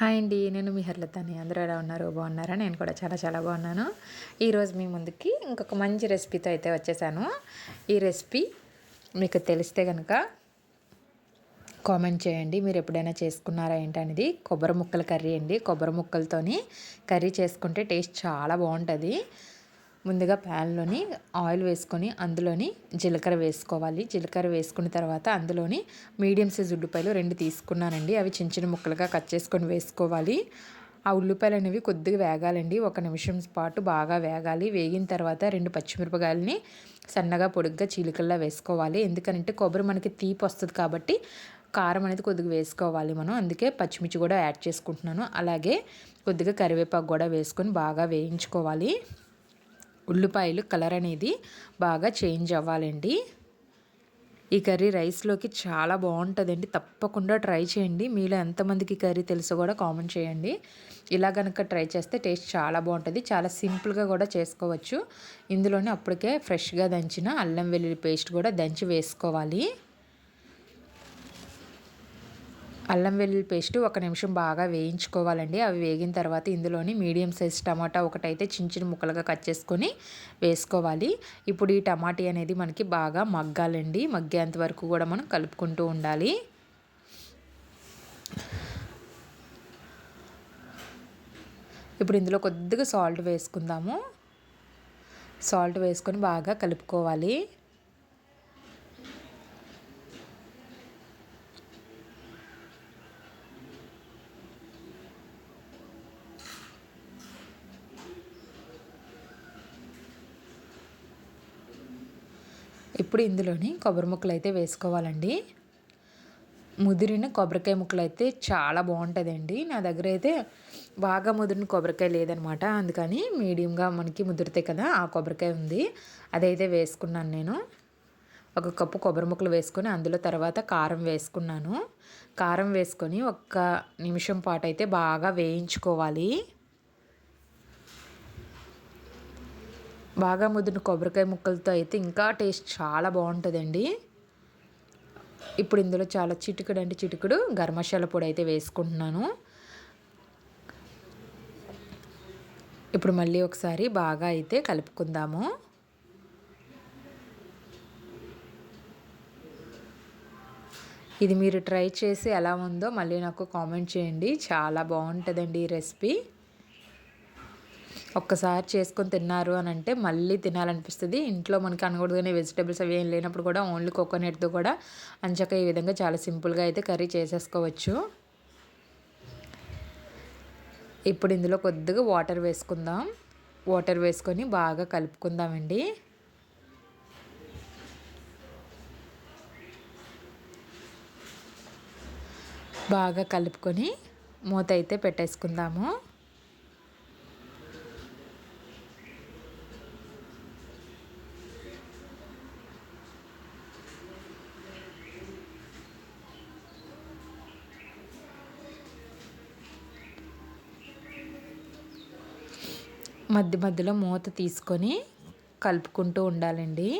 Hi అండి నేను మీ హర్లతని. అందరూ ఎలా ఉన్నారు? బాగున్నారా? నేను కూడా చాలా చాలా బాగున్నాను. ఈరోజు మీ ముందుకి ఇంకొక మంచి రెసిపీతో అయితే వచ్చేసాను. ఈ రెసిపీ మీకు తెలిస్తే కనుక కామెంట్ చేయండి. మీరు ఎప్పుడైనా చేసుకున్నారా ఏంటనేది కొబ్బరి ముక్కల కర్రీ అండి. కొబ్బరి ముక్కలతోని కర్రీ చేసుకుంటే టేస్ట్ చాలా బాగుంటుంది. ముందుగా ప్యాన్లోని ఆయిల్ వేసుకొని అందులోని జీలకర్ర వేసుకోవాలి. జీలకర్ర వేసుకున్న తర్వాత అందులోని మీడియం సైజ్ ఉల్లిపాయలు రెండు తీసుకున్నానండి. అవి చిన్న చిన్న ముక్కలుగా కట్ చేసుకొని వేసుకోవాలి. ఆ ఉల్లిపాయలు అనేవి కొద్దిగా వేగాలండి. ఒక నిమిషం పాటు బాగా వేగాలి. వేగిన తర్వాత రెండు పచ్చిమిరపకాయలని సన్నగా పొడుగ్గా చీలికల్లా వేసుకోవాలి. ఎందుకంటే కొబ్బరి మనకి తీపి వస్తుంది కాబట్టి కారం అనేది కొద్దిగా వేసుకోవాలి మనం. అందుకే పచ్చిమిర్చి కూడా యాడ్ చేసుకుంటున్నాను. అలాగే కొద్దిగా కరివేపాకు కూడా వేసుకొని బాగా వేయించుకోవాలి. ఉల్లిపాయలు కలర్ అనేది బాగా చేంజ్ అవ్వాలండి. ఈ కర్రీ రైస్లోకి చాలా బాగుంటుందండి. తప్పకుండా ట్రై చేయండి. మీలో ఎంతమందికి కర్రీ తెలుసు కూడా కామెంట్ చేయండి. ఇలా కనుక ట్రై చేస్తే టేస్ట్ చాలా బాగుంటుంది. చాలా సింపుల్గా కూడా చేసుకోవచ్చు. ఇందులోనే అప్పటికే ఫ్రెష్గా దంచిన అల్లం వెల్లుల్లి పేస్ట్ కూడా దంచి వేసుకోవాలి. అల్లం వెల్లుల్లి పేస్ట్ ఒక నిమిషం బాగా వేయించుకోవాలండి. అవి వేగిన తర్వాత ఇందులోని మీడియం సైజ్ టమాటా ఒకటైతే చిన్న చిన్న ముక్కలుగా కట్ చేసుకొని వేసుకోవాలి. ఇప్పుడు ఈ టమాటీ అనేది మనకి బాగా మగ్గాలండి. మగ్గేంత వరకు కూడా మనం కలుపుకుంటూ ఉండాలి. ఇప్పుడు ఇందులో కొద్దిగా సాల్ట్ వేసుకుందాము. సాల్ట్ వేసుకొని బాగా కలుపుకోవాలి. ఇప్పుడు ఇందులోని కొబ్బరి ముక్కలు అయితే వేసుకోవాలండి. ముదిరిన కొబ్బరికాయ ముక్కలు అయితే చాలా బాగుంటుందండి. నా దగ్గర అయితే బాగా ముదిరిన కొబ్బరికాయ లేదనమాట. అందుకని మీడియంగా మనకి ముదిరితే కదా ఆ కొబ్బరికాయ ఉంది. అదైతే వేసుకున్నాను నేను. ఒక కప్పు కొబ్బరి ముక్కలు వేసుకొని అందులో తర్వాత కారం వేసుకున్నాను. కారం వేసుకొని ఒక్క నిమిషం పాటు అయితే బాగా వేయించుకోవాలి. బాగా ముదిరిన కొబ్బరికాయ ముక్కలతో అయితే ఇంకా టేస్ట్ చాలా బాగుంటుందండి. ఇప్పుడు ఇందులో చాలా చిటుకుడు అంటే చిటుకుడు. గరం మసాలా పొడి అయితే వేసుకుంటున్నాను. ఇప్పుడు మళ్ళీ ఒకసారి బాగా అయితే కలుపుకుందాము. ఇది మీరు ట్రై చేసి ఎలా ఉందో మళ్ళీ నాకు కామెంట్ చేయండి. చాలా బాగుంటుందండి ఈ రెసిపీ. ఒక్కసారి చేసుకొని తిన్నారు అని అంటే మళ్ళీ తినాలనిపిస్తుంది. ఇంట్లో మనకి అనకూడదుగానే వెజిటేబుల్స్ అవి ఏం లేనప్పుడు కూడా ఓన్లీ కోకోనట్తో కూడా అంచక ఈ విధంగా చాలా సింపుల్గా అయితే కర్రీ చేసేసుకోవచ్చు. ఇప్పుడు ఇందులో కొద్దిగా వాటర్ వేసుకుందాం. వాటర్ వేసుకొని బాగా కలుపుకుందామండి. బాగా కలుపుకొని మూత అయితే పెట్టేసుకుందాము. మధ్య మధ్యలో మూత తీసుకొని కలుపుకుంటూ ఉండాలండి.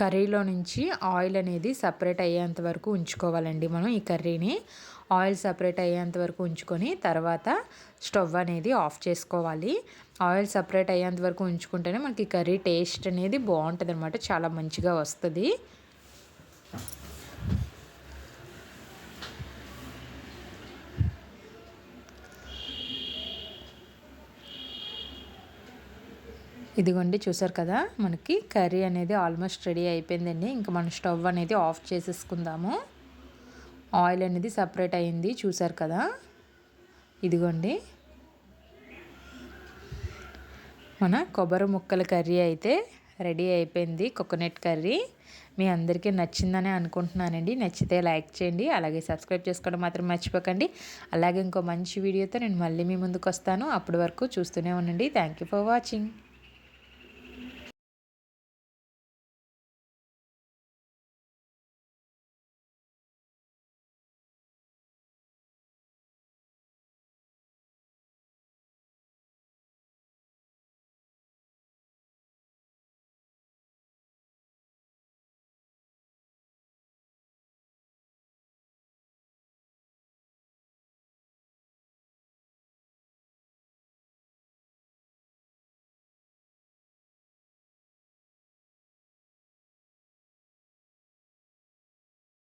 కర్రీలో నుంచి ఆయిల్ అనేది సపరేట్ అయ్యేంత వరకు ఉంచుకోవాలండి మనం ఈ కర్రీని. ఆయిల్ సపరేట్ అయ్యేంత వరకు ఉంచుకొని తర్వాత స్టవ్ అనేది ఆఫ్ చేసుకోవాలి. ఆయిల్ సపరేట్ అయ్యేంత వరకు ఉంచుకుంటేనే మనకి కర్రీ టేస్ట్ అనేది బాగుంటుంది అనమాట చాలా మంచిగా వస్తుంది. ఇదిగోండి చూసారు కదా మనకి కర్రీ అనేది ఆల్మోస్ట్ రెడీ అయిపోయిందండి. ఇంకా మనం స్టవ్ అనేది ఆఫ్ చేసేసుకుందాము. ఆయిల్ అనేది సపరేట్ అయింది చూసారు కదా. ఇదిగోండి మన కొబ్బరి ముక్కల కర్రీ అయితే రెడీ అయిపోయింది కోకోనట్ కర్రీ. మీ అందరికీ నచ్చిందని అనుకుంటున్నానండి. నచ్చితే లైక్ చేయండి అలాగే సబ్స్క్రైబ్ చేసుకోవడం మాత్రం మర్చిపోకండి. అలాగే ఇంకో మంచి వీడియోతో నేను మళ్ళీ మీ ముందుకు వస్తాను. అప్పటి వరకు చూస్తూనే ఉండండి. Thank you for watching